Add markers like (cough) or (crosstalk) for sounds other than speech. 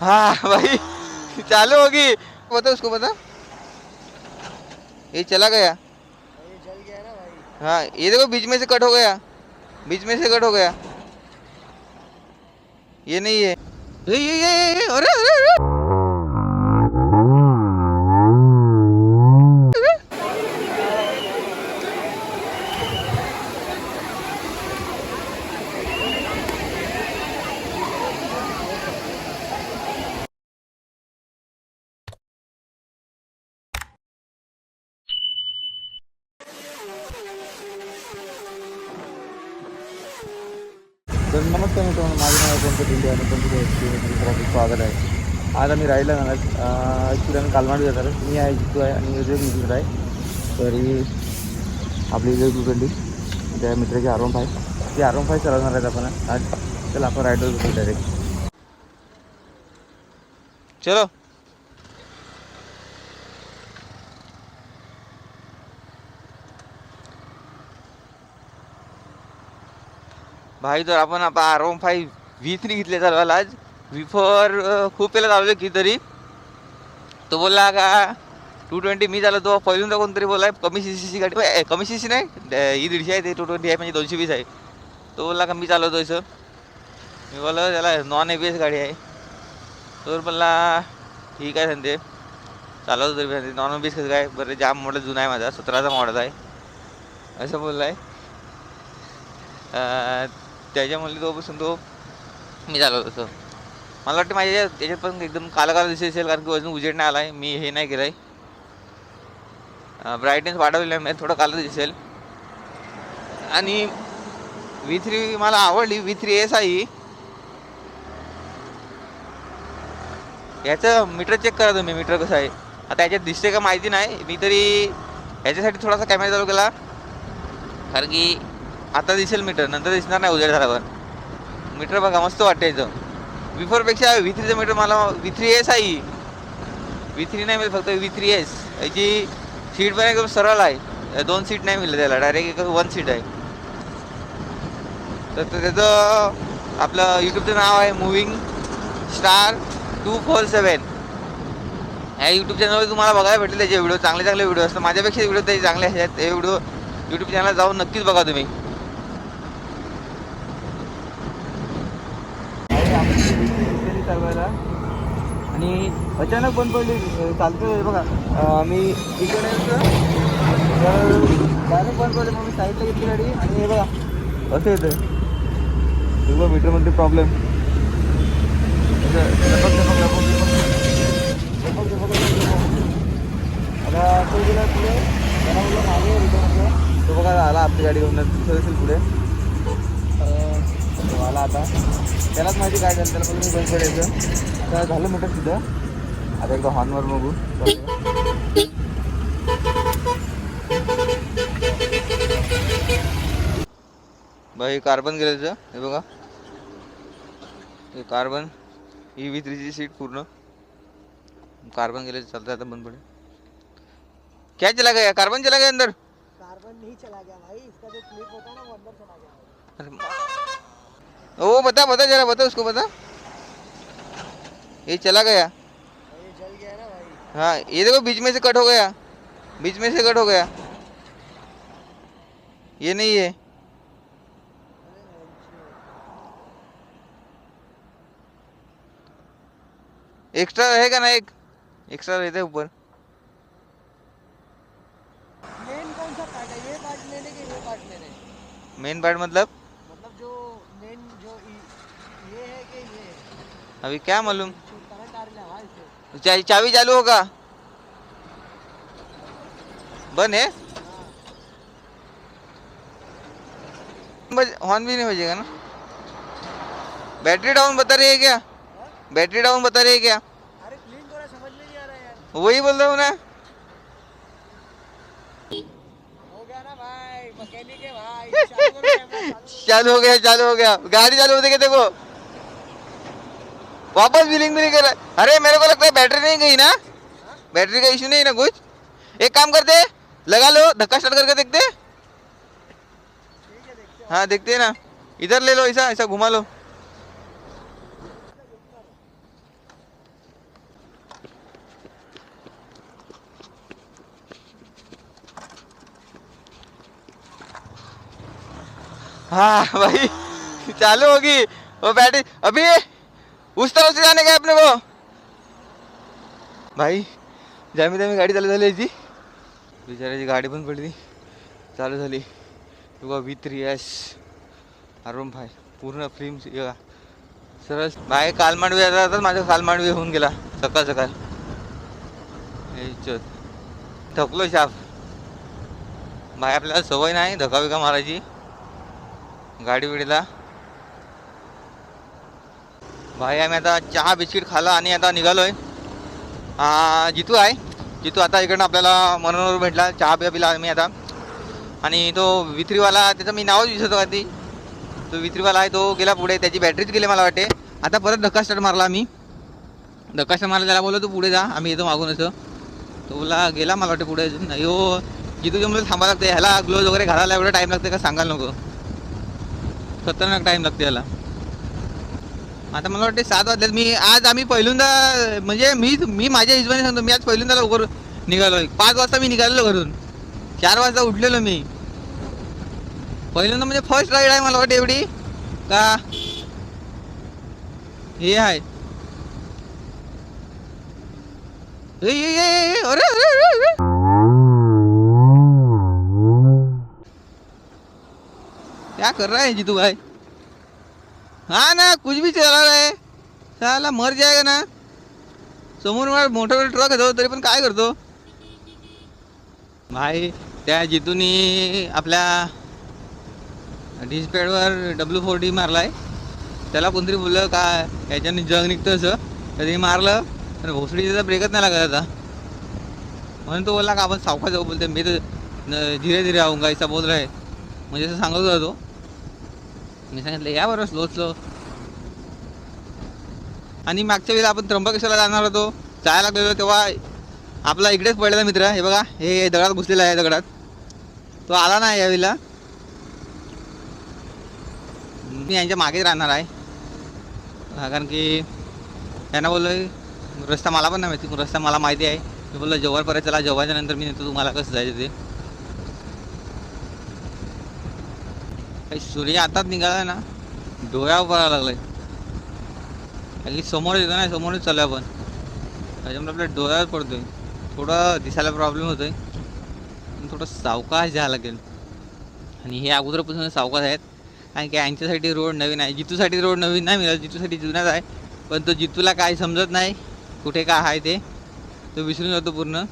हाँ भाई। चालू होगी। पता उसको पता ये चला गया। ये जल गया ना भाई हाँ ये देखो बीच में से कट हो गया। बीच में से कट हो गया। ये नहीं है। ये ये ये, ये, ये अरे अरे अरे। तर नमस्कार मित्रांनो माझं नाव गणपत इंडिया आणि कोणती ट्रॉफिक म्हणजे स्वागत आहे. आज आम्ही राहिला जाणार ॲक्च्युली आम्ही कालमाड जाणार आहे. मी आहे जितू आहे आणि विजय मित्र आहे. तरी आपली विजय कुकंडी त्या मित्राची आरोम फाय ती आरोम फाय चालवणार आहेत आपण. आज चला आपण रायडर डायरेक्ट चलो. भाई तर आपण आता R one five V three घेतले चालवायला आज. व्ही फोर खूप पहिला चालवले की तरी. तो बोलला का टू ट्वेंटी मी झालं तो पहिल्यांदा कोणतरी बोलला कमी सी सी गाडी. कमी सी सी नाही ही e दीडशे आहे ते टू ट्वेंटी आहे म्हणजे दोनशे वीस आहे. तो बोलला का मी चालवतो असं मी बोललो त्याला नॉन ए बी एस गाडी आहे. तर बोलला ठीक आहे सांगते चालवतो तरी सांगते नॉन एस कसं काय? बरं जाम मॉडेल जुना आहे माझा सतराचा मॉडेल आहे. असं बोलला आहे त्याच्यामुळे तोपासून तो मी चालवत होतो. मला वाटतं माझ्या याच्यात पण एकदम काला काला दिसेल असेल कारण की अजून उजेड नाही आला आहे मी हे नाही केलं आहे ब्राईटनेस वाढवलेला आहे थोडं काला दिसेल. आणि व्ही थ्री मला आवडली. व्ही थ्री एस आहे ह्याचं मीटर चेक करा तुम्ही. मीटर कसं आहे. आता ह्याच्यात दिसते का माहिती नाही. मी तरी ह्याच्यासाठी थोडासा कॅमेरा चालू केला. कारण की आता दिसेल मीटर नंतर दिसणार नाही उजेड झाल्यावर. मीटर बघा मस्त वाटायचं विफोरपेक्षा व्ही थ्रीचं मीटर मला व्ही थ्री एस आहे. व्ही थ्री नाही मिळत फक्त व्ही थ्री एस याची सीट पण एकदम सरळ आहे. दोन सीट नाही मिळत त्याला डायरेक्ट एक वन सीट आहे. तर त्याचं आपलं यूट्यूबचं नाव आहे moving star two four seven ह्या यूट्यूब चॅनलवर तुम्हाला बघायला भेटेल त्याचे व्हिडिओ चांगले चांगले व्हिडिओ असतात माझ्यापेक्षा व्हिडिओ त्याचे चांगले आहेत ते व्हिडिओ यूट्यूब चॅनलला जाऊन नक्कीच बघा तुम्ही. चालवायला. आणि अचानक बंद पडली अं, बघा अं, मी इकडे तर डायरेक्ट बंद पडले मग मी साईडला घेतली गाडी. आणि हे बघा असं येतं हे मीटरमध्ये प्रॉब्लेम आता तो गेला पुढे त्याला बोललं मागे तो बघा आला आपली गाडी घेऊन दिसत असेल पुढे. आला आता. त्यालाच माहिती काय झालं त्याला मी बंद पडायचं आता झालं मीटर तिथं. आता एकदा हॉर्नवर बघू. हे कार्बन गेलं हे बघा. हे कार्बन ही व्ही थ्रीची सीट पूर्ण. कार्बन गेले चालतं आता बंद पडेल. क्या चला गया? कार्बन चला गया अंदर? कार्बन नहीं चला गया भाई. इसका जो क्लिप होता है ना वो अंदर चला गया. ओ बता बता जरा बता उसको बता। ये चला गया। ये जल गया ना भाई हाँ ये देखो बीच में से कट हो गया। बीच में से कट हो गया। ये नहीं है। एक्स्ट्रा रहेगा ना एक? एक्स्ट्रा रहता है ऊपर। मेन कौन सा पार्ट ये पार्ट लेने के ये पार्ट लेने? मेन पार्ट मतलब? अभी क्या मालूम? जो करंट आ रहा है इसे चा, चाबी चालू होगा। बंद है? बज हॉर्न भी नहीं बजेगा ना? बैटरी डाउन बता रही है क्या? बैटरी डाउन बता रही है क्या? अरे क्लीन करा समझ में नहीं आ रहा यार वही बोल रहा हूँ ना। हो गया ना भाई मैकेनिक है भाई चालू करो कैमरा, चालू चालू हो गया चालू हो गया। गाड़ी चालू होते क्या देखो। वापस बिलिंग भी नहीं कर रहा अरे, मेरे को लगता है बैटरी नहीं गई ना। बैटरी का इशू नहीं ना कुछ। एक काम करते लगा लो, धक्का स्टार्ट करके देखते हाँ। देखते हैं ना। इधर ले लो, ऐसा ऐसा घुमा लो। हाँ भाई, (laughs) चालू होगी। वो बैटरी अभी उस तरह से जाने का अपने को। भाई जामी जामी गाडी चालू झाली याची. बिचाराची गाडी पण पडली. चालू झाली. बघा व्ही थ्री एस अरुण भाई पूर्ण फिल्म सरळ भाई कालमांडवी येता माझा कालमांडवी होऊन गेला. सकाळ सकाळ. थकलो शाप. बाय आपल्याला सवय नाही धकाबिका मारायची. गाडी विडीला भाई आम्ही आता चहा बिस्किट खाला आणि आता निघालोय. आहे जितू आहे. जितू आता इकडनं आपल्याला मनोर भेटला चहा पिया पिला आम्ही आता. आणि तो वित्रीवाला त्याचं मी नावच विसरतो का ती? तो वित्रीवाला आहे तो गेला पुढे. त्याची बॅटरीच गेली मला वाटते. आता परत धक्का स्टार्ट मारला आम्ही. धक्का स्टार्ट मारला त्याला बोललो तू पुढे जा. आम्ही येतो मागून असं. तो बोला गेला मला वाटते पुढे अजून. नाही हो. जितू जमलं थांबायला लागते. ह्याला ग्लोज वगैरे घालायला एवढा टाईम लागते का? सांगायला नको. खतरनाक टाईम लागते याला. आता मला वाटते सात वाजल्यात मी आज आम्ही पहिल्यांदा म्हणजे मी मी माझ्या हिशोबाने सांगतो मी आज पहिल्यांदा लवकर निघालो पाच वाजता मी निघालेलो घरून. चार वाजता उठलेलो मी. पहिल्यांदा म्हणजे फर्स्ट राईड आहे मला वाटते एवढी. का? हे आहे. अरे अरे, अरे, अरे. क्या कर रहा है जीतू भाई? हाँ ना कुछ भी चला रहा है साला मर जाएगा ना. समोर मला मोठा ट्रक येतो तरी पण काय करतो? भाई त्या जितूनी आपल्या डिस्पॅडवर डब्ल्यू फोर डी मारला आहे त्याला कोणतरी बोललं का याच्याने जग निघतं असं. तरी मारलं. तर भोसडी त्याचा ब्रेकच नाही लागत आता. म्हणून तो बोलला का आपण सावका जाऊ बोलते मी तर न- धीरे धीरे आऊंगा ऐसा बोल रहा म्हणजे असं सांगत होता तो. मी सांगितलं या बरं स्लो स्लो आणि मागच्या वेळेला आपण त्र्यंबकेश्वरला जाणार होतो. जायला लागलेलो तेव्हा आपला इकडेच पडलेला मित्र हे बघा. हे दगडात घुसलेला आहे दगडात. तो आला नाही यावेळेला मी यांच्या मागेच राहणार आहे. कारण की त्यांना बोललो रस्ता मला पण नाही माहिती रस्ता मला माहिती आहे. मी बोललो परत चला जेव्हाच्या नंतर मी नेतो तुम्हाला कसं जायचं ते? काही सूर्य आताच निघाला ना डोळ्यावर पडायला लागलाय. कारण की समोर येतो ना समोरच चालू आपण. त्याच्यामुळे आपल्या डोळ्यावर पडतोय. थोडं दिसायला प्रॉब्लेम होतोय. पण थोडं सावकाश जायला लागेल. आणि हे अगोदरपासून सावकाश आहेत. कारण की यांच्यासाठी रोड नवीन आहे. जितूसाठी रोड नवीन नाही मिळाला जितूसाठी जुनाच आहे. पण तो जितूला काय समजत नाही कुठे काय आहे ते तो विसरून जातो पूर्ण.